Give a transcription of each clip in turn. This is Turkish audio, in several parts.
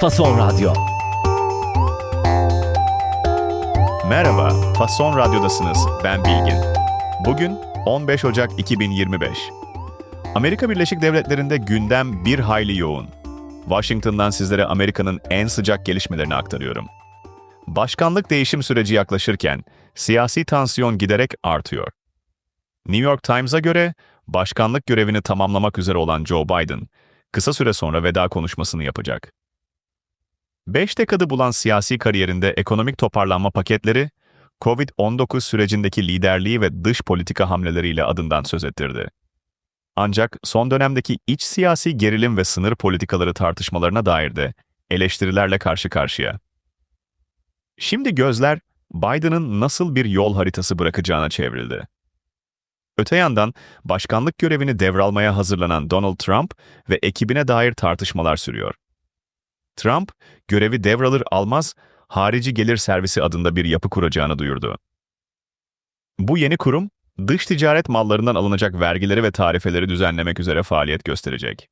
Fason Radyo. Merhaba, Fason Radyo'dasınız. Ben Bilgin. Bugün 15 Ocak 2025. Amerika Birleşik Devletleri'nde gündem bir hayli yoğun. Washington'dan sizlere Amerika'nın en sıcak gelişmelerini aktarıyorum. Başkanlık değişim süreci yaklaşırken siyasi tansiyon giderek artıyor. New York Times'a göre başkanlık görevini tamamlamak üzere olan Joe Biden, kısa süre sonra veda konuşmasını yapacak. Beş dekadı bulan siyasi kariyerinde ekonomik toparlanma paketleri, COVID-19 sürecindeki liderliği ve dış politika hamleleriyle adından söz ettirdi. Ancak son dönemdeki iç siyasi gerilim ve sınır politikaları tartışmalarına dair de eleştirilerle karşı karşıya. Şimdi gözler Biden'ın nasıl bir yol haritası bırakacağına çevrildi. Öte yandan başkanlık görevini devralmaya hazırlanan Donald Trump ve ekibine dair tartışmalar sürüyor. Trump, görevi devralır almaz harici gelir servisi adında bir yapı kuracağını duyurdu. Bu yeni kurum, dış ticaret mallarından alınacak vergileri ve tarifeleri düzenlemek üzere faaliyet gösterecek.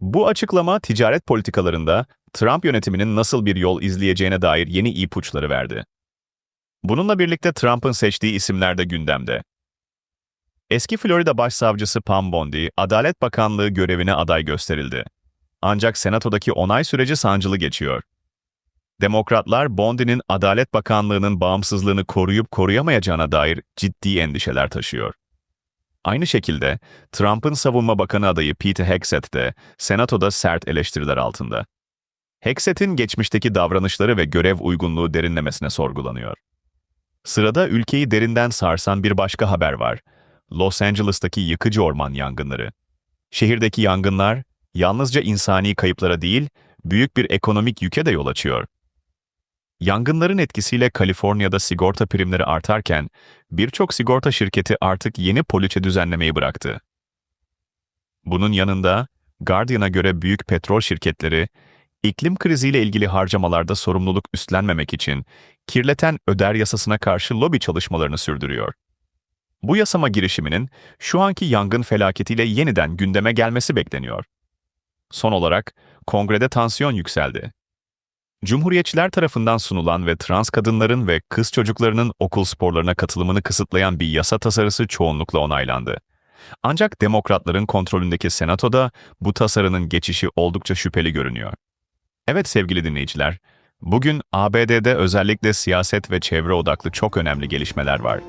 Bu açıklama ticaret politikalarında Trump yönetiminin nasıl bir yol izleyeceğine dair yeni ipuçları verdi. Bununla birlikte Trump'ın seçtiği isimler de gündemde. Eski Florida Başsavcısı Pam Bondi, Adalet Bakanlığı görevine aday gösterildi. Ancak Senato'daki onay süreci sancılı geçiyor. Demokratlar Bondi'nin Adalet Bakanlığı'nın bağımsızlığını koruyup koruyamayacağına dair ciddi endişeler taşıyor. Aynı şekilde Trump'ın savunma bakanı adayı Pete Hegseth de Senato'da sert eleştiriler altında. Hegseth'in geçmişteki davranışları ve görev uygunluğu derinlemesine sorgulanıyor. Sırada ülkeyi derinden sarsan bir başka haber var. Los Angeles'taki yıkıcı orman yangınları. Şehirdeki yangınlar yalnızca insani kayıplara değil, büyük bir ekonomik yüke de yol açıyor. Yangınların etkisiyle Kaliforniya'da sigorta primleri artarken, birçok sigorta şirketi artık yeni poliçe düzenlemeyi bıraktı. Bunun yanında, Guardian'a göre büyük petrol şirketleri, iklim kriziyle ilgili harcamalarda sorumluluk üstlenmemek için kirleten öder yasasına karşı lobi çalışmalarını sürdürüyor. Bu yasama girişiminin şu anki yangın felaketiyle yeniden gündeme gelmesi bekleniyor. Son olarak kongrede tansiyon yükseldi. Cumhuriyetçiler tarafından sunulan ve trans kadınların ve kız çocuklarının okul sporlarına katılımını kısıtlayan bir yasa tasarısı çoğunlukla onaylandı. Ancak demokratların kontrolündeki senatoda bu tasarının geçişi oldukça şüpheli görünüyor. Evet sevgili dinleyiciler, bugün ABD'de özellikle siyaset ve çevre odaklı çok önemli gelişmeler var.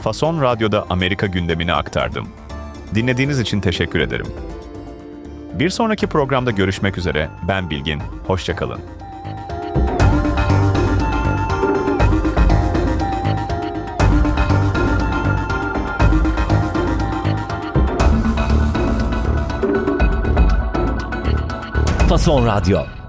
Fason Radyo'da Amerika gündemini aktardım. Dinlediğiniz için teşekkür ederim. Bir sonraki programda görüşmek üzere. Ben Bilgin. Hoşçakalın. Fason Radyo.